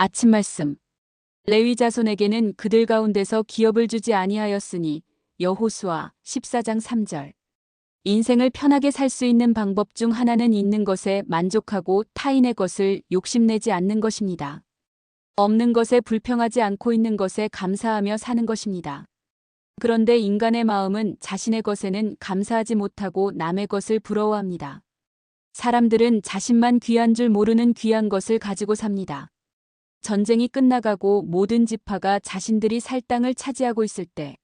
아침 말씀. 레위 자손에게는 그들 가운데서 기업을 주지 아니하였으니 여호수아 14장 3절. 인생을 편하게 살 수 있는 방법 중 하나는 있는 것에 만족하고 타인의 것을 욕심내지 않는 것입니다. 없는 것에 불평하지 않고 있는 것에 감사하며 사는 것입니다. 그런데 인간의 마음은 자신의 것에는 감사하지 못하고 남의 것을 부러워합니다. 사람들은 자신만 귀한 줄 모르는 귀한 것을 가지고 삽니다. 전쟁이 끝나가고 모든 지파가 자신들이 살 땅을 차지하고 있을 때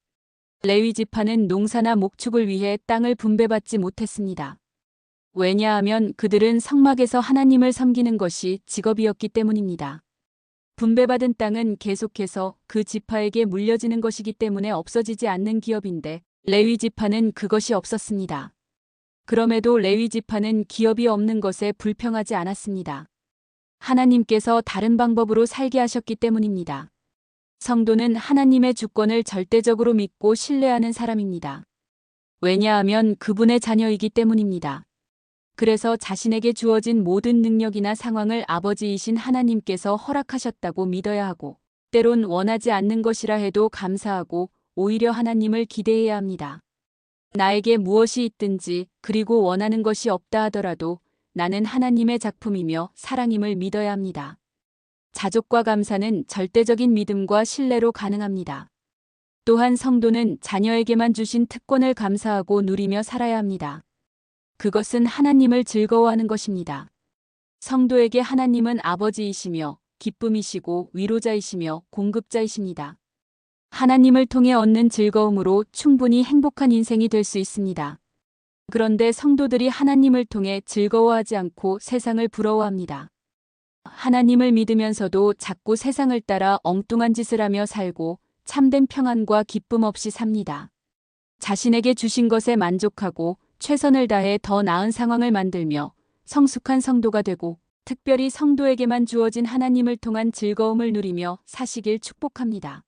레위 지파는 농사나 목축을 위해 땅을 분배받지 못했습니다. 왜냐하면 그들은 성막에서 하나님을 섬기는 것이 직업이었기 때문입니다. 분배받은 땅은 계속해서 그 지파에게 물려지는 것이기 때문에 없어지지 않는 기업인데 레위 지파는 그것이 없었습니다. 그럼에도 레위 지파는 기업이 없는 것에 불평하지 않았습니다. 하나님께서 다른 방법으로 살게 하셨기 때문입니다. 성도는 하나님의 주권을 절대적으로 믿고 신뢰하는 사람입니다. 왜냐하면 그분의 자녀이기 때문입니다. 그래서 자신에게 주어진 모든 능력이나 상황을 아버지이신 하나님께서 허락하셨다고 믿어야 하고, 때론 원하지 않는 것이라 해도 감사하고 오히려 하나님을 기대해야 합니다. 나에게 무엇이 있든지 그리고 원하는 것이 없다 하더라도 나는 하나님의 작품이며 사랑임을 믿어야 합니다. 자족과 감사는 절대적인 믿음과 신뢰로 가능합니다. 또한 성도는 자녀에게만 주신 특권을 감사하고 누리며 살아야 합니다. 그것은 하나님을 즐거워하는 것입니다. 성도에게 하나님은 아버지이시며 기쁨이시고 위로자이시며 공급자이십니다. 하나님을 통해 얻는 즐거움으로 충분히 행복한 인생이 될 수 있습니다. 그런데 성도들이 하나님을 통해 즐거워하지 않고 세상을 부러워합니다. 하나님을 믿으면서도 자꾸 세상을 따라 엉뚱한 짓을 하며 살고 참된 평안과 기쁨 없이 삽니다. 자신에게 주신 것에 만족하고 최선을 다해 더 나은 상황을 만들며 성숙한 성도가 되고 특별히 성도에게만 주어진 하나님을 통한 즐거움을 누리며 사시길 축복합니다.